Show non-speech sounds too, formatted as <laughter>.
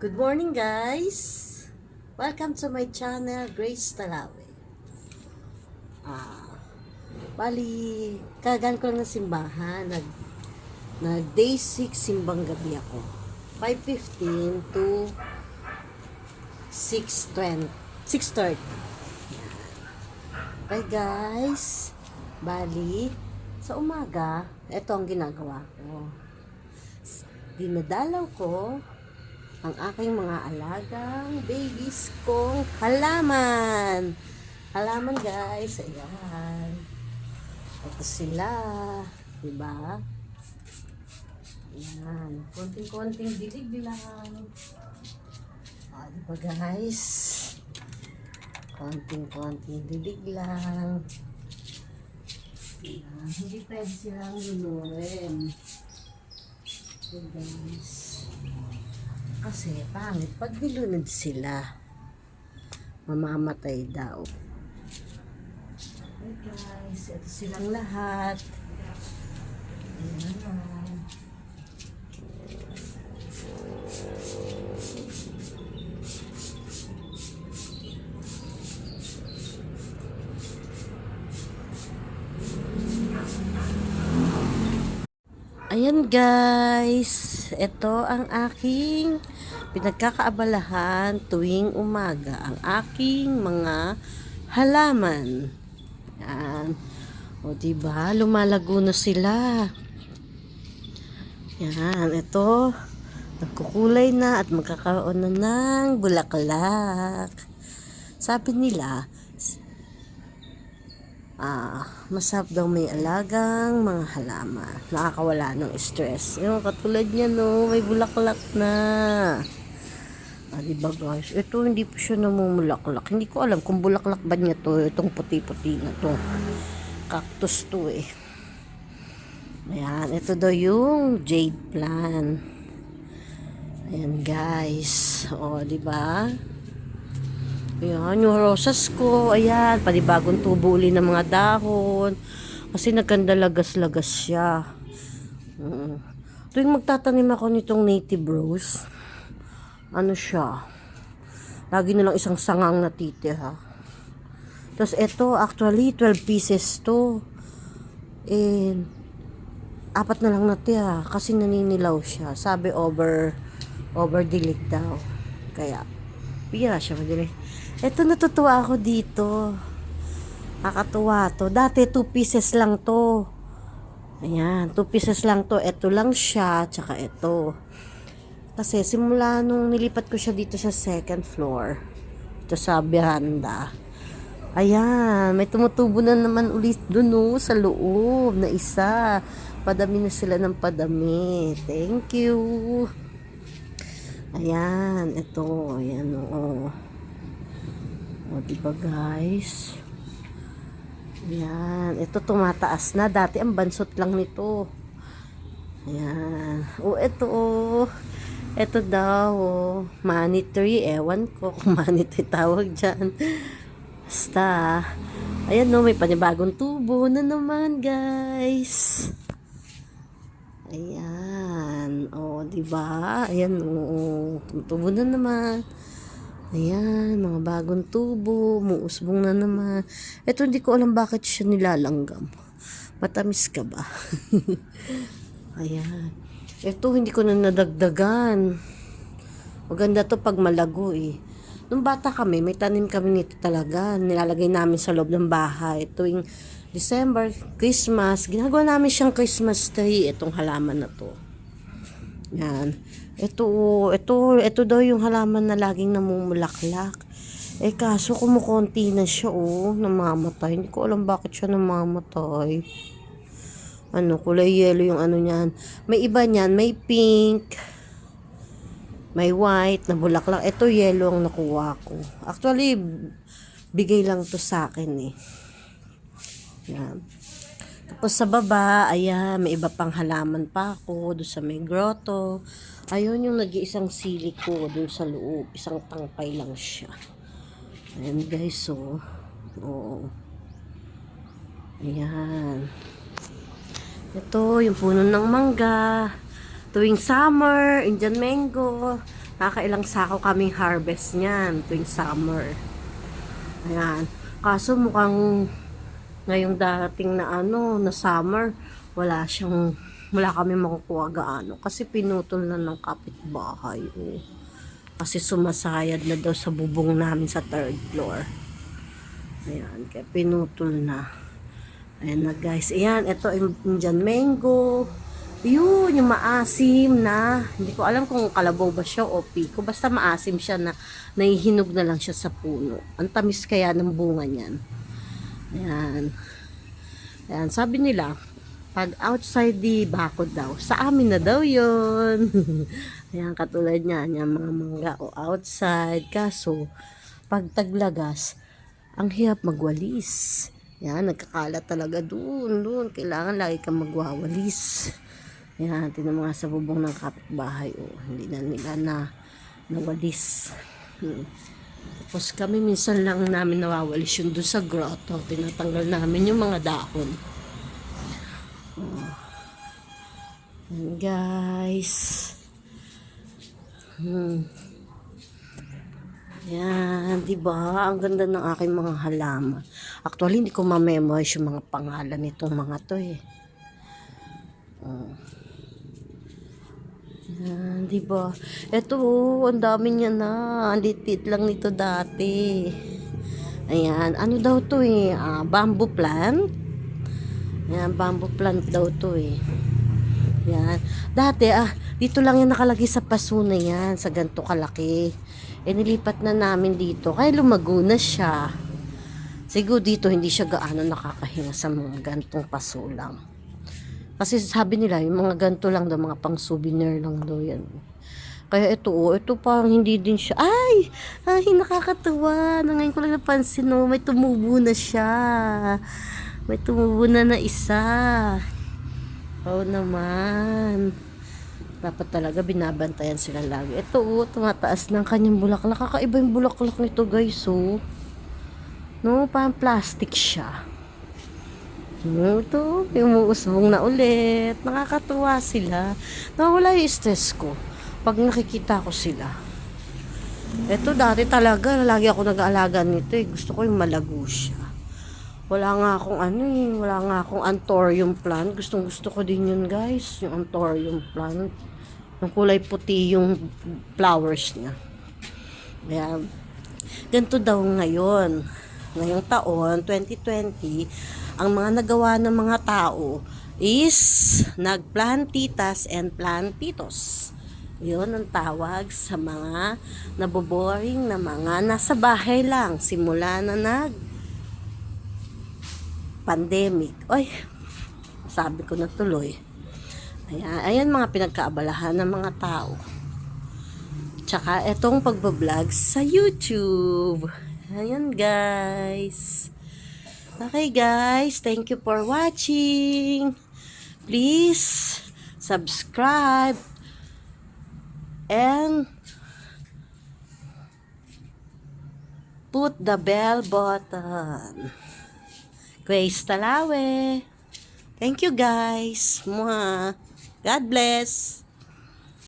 Good morning guys! Welcome to my channel, Grace Talawe. Ah, bali, kagan ko lang ng simbahan. Nag, nag day 6 simbang gabi ako. 5.15 to 6.20. 6.30. Okay guys, bali, sa umaga, ito ang ginagawa ko. Dinadalaw ko ang aking mga alagang babies kong halaman. Halaman guys, ayan. Ito sila, di ba? Ayan, konting-konting dilig lang. Ah, di ba guys? Konting-konting dilig lang. Ayan, hindi pwede silang lunurin. So guys, kasi pangit, pag nilunod sila, mamamatay daw. Hey guys, ito silang lahat. Ayan. Ayan guys, ito ang aking pinagkakaabalahan tuwing umaga. Ang aking mga halaman. Yan. O diba, lumalago na sila. Yan, ito. Nagkukulay na at magkakaroon na ng bulaklak. Sabi nila, ah, masarap daw may alagang mga halaman. Nakakawala ng stress. Yung katulad niya no, may bulaklak na. Ah, diba guys? Ito hindi pa siya namumulaklak. Hindi ko alam kung bulaklak ba niya to. Itong puti-puti na to. Cactus to eh. Ayan, ito daw yung jade plant. Ayan guys. O, di ba? Ayan, yung rosas ko. Ayan, panibagong tubo uli ng mga dahon. Kasi nagkanda lagas-lagas siya. Mm. Tuwing magtatanim ako nitong native rose, ano siya, lagi na lang isang sangang natitira. Tapos ito, actually, 12 pieces to. And, apat na lang natira kasi naninilaw siya. Sabi over, over dilig daw. Kaya, bira siya madali. Ito natutuwa ako dito. Nakakatuwa to. Dati 2 pieces lang to. Ayan, 2 pieces lang to. Ito lang siya, tsaka ito. Kasi simula nung nilipat ko siya dito sa second floor, ito sa veranda, ayan, may tumutubo na naman ulit dun oh, sa loob na isa. Padami na sila ng padami. Thank you. Ayan, ito, ayan oh. O, diba guys? Ayan, ito tumataas na. Dati ang bansot lang nito. Ayan. O, ito. Ito daw, oh. money tree. Ewan ko kung <laughs> money tree tawag dyan. Basta, ayan no, may panibagong tubo na naman, guys. Ayan. O, di ba? Ayan, oo. Tumutubo na naman. Ayan, mga bagong tubo. Muusbong na naman. Ito, hindi ko alam bakit siya nilalanggam. Matamis ka ba? <laughs> Ayan. Ito, hindi ko na nadagdagan. Maganda to pag malago eh. Nung bata kami, may tanim kami nito talaga. Nilalagay namin sa loob ng bahay. Tuwing December, Christmas, ginagawa namin siyang Christmas tree. Itong halaman na to. Yan. Ito, ito, ito daw yung halaman na laging namumulaklak. Eh kaso kumukonti na siya oh, namamatay. Hindi ko alam bakit siya namamatay. Ano, kulay yellow yung ano niyan. May iba niyan, may pink, may white na bulaklak. Ito yellow ang nakuha ko. Actually, bigay lang to sa akin eh. Yan. Tapos sa baba, ayan, may iba pang halaman pa ako doon sa may grotto. Ayun yung nag-iisang sili ko doon sa loob. Isang tangpay lang siya. Ayan guys, so. Oo. Ayan. Ito, yung puno ng mangga. Tuwing summer, Indian mango, nakakailang sako kaming harvest niyan tuwing summer. Ayan. Kaso mukhang ngayong darating na ano, na summer, wala siyang, wala kami makukuha gaano. Kasi pinutol na ng kapitbahay. Oh. Kasi sumasayad na daw sa bubong namin sa third floor. Ayan, kaya pinutol na. Ayan na guys. Ayan, ito Indian mango. Yun, yung maasim na. Hindi ko alam kung kalabaw ba siya o piko. Basta maasim siya na nahihinog na lang siya sa puno. Ang tamis kaya ng bunga niyan. Ayan. Ayan, sabi nila, pag outside the bakod daw, sa amin na daw yun. <laughs> Ayan, katulad niyan, yung mga mangga o outside. Kaso, pag taglagas, ang hirap magwalis. Yan, nagkakalat talaga doon, doon. Kailangan lagi kang magwawalis. Yan, tinan mo nga sa bubong ng kapitbahay. Oh, hindi na nila na nawalis. Hmm. Tapos kami minsan lang namin nawawalis yun doon sa grotto. Tinatanggal namin yung mga dahon. Oh. Yan, guys. Hmm. Yan, di ba? Ang ganda ng aking mga halaman. Actually, hindi ko ma-memorize yung mga pangalan nitong mga to eh. Oh. Yan, di ba? Ito, oh, ang dami niya na. Ang litit lang nito dati. Ayan, ano daw to eh? Ah, bamboo plant? Ayan, bamboo plant daw to eh. Yan. Dati, ah, dito lang yan nakalagay sa paso na yan, sa ganito kalaki. Eh, nilipat na namin dito. Kaya lumago na siya. Siguro dito, hindi siya gaano nakakahinga sa mga gantong paso lang. Kasi sabi nila, yung mga ganto lang daw, mga pang souvenir lang daw yan. Kaya ito, oh, ito parang hindi din siya. Ay! Ay, nakakatuwa. Na ngayon ko lang napansin, oh, may tumubo na siya. May tumubo na na isa. Oo naman. Dapat talaga binabantayan sila lagi. Ito, oh, tumataas ng kanyang bulaklak. Kakaiba yung bulaklak nito, guys, oh. No, parang plastic siya. Ito, umuusbong na ulit. Nakakatuwa sila. Nawala yung stress ko pag nakikita ko sila. Ito, dati talaga, lagi ako nag-aalaga nito eh. Gusto ko yung malago siya. Wala nga akong ano eh, wala nga akong anthurium plant. Gustong gusto ko din yun guys, yung anthurium plant. Yung kulay puti yung flowers niya. Kaya, ganito daw ngayon. Ngayong taon, 2020, ang mga nagawa ng mga tao is nagplantitas and plantitos. Yun ang tawag sa mga naboboring na mga nasa bahay lang. Simula na nag pandemic. Oy, sabi ko na tuloy. Ayan, ayan mga pinagkaabalahan ng mga tao. Tsaka etong pagbablog sa YouTube. Ayan guys. Okay guys, thank you for watching. Please subscribe and put the bell button. Grace Talawe. Thank you guys. Mwah. God bless.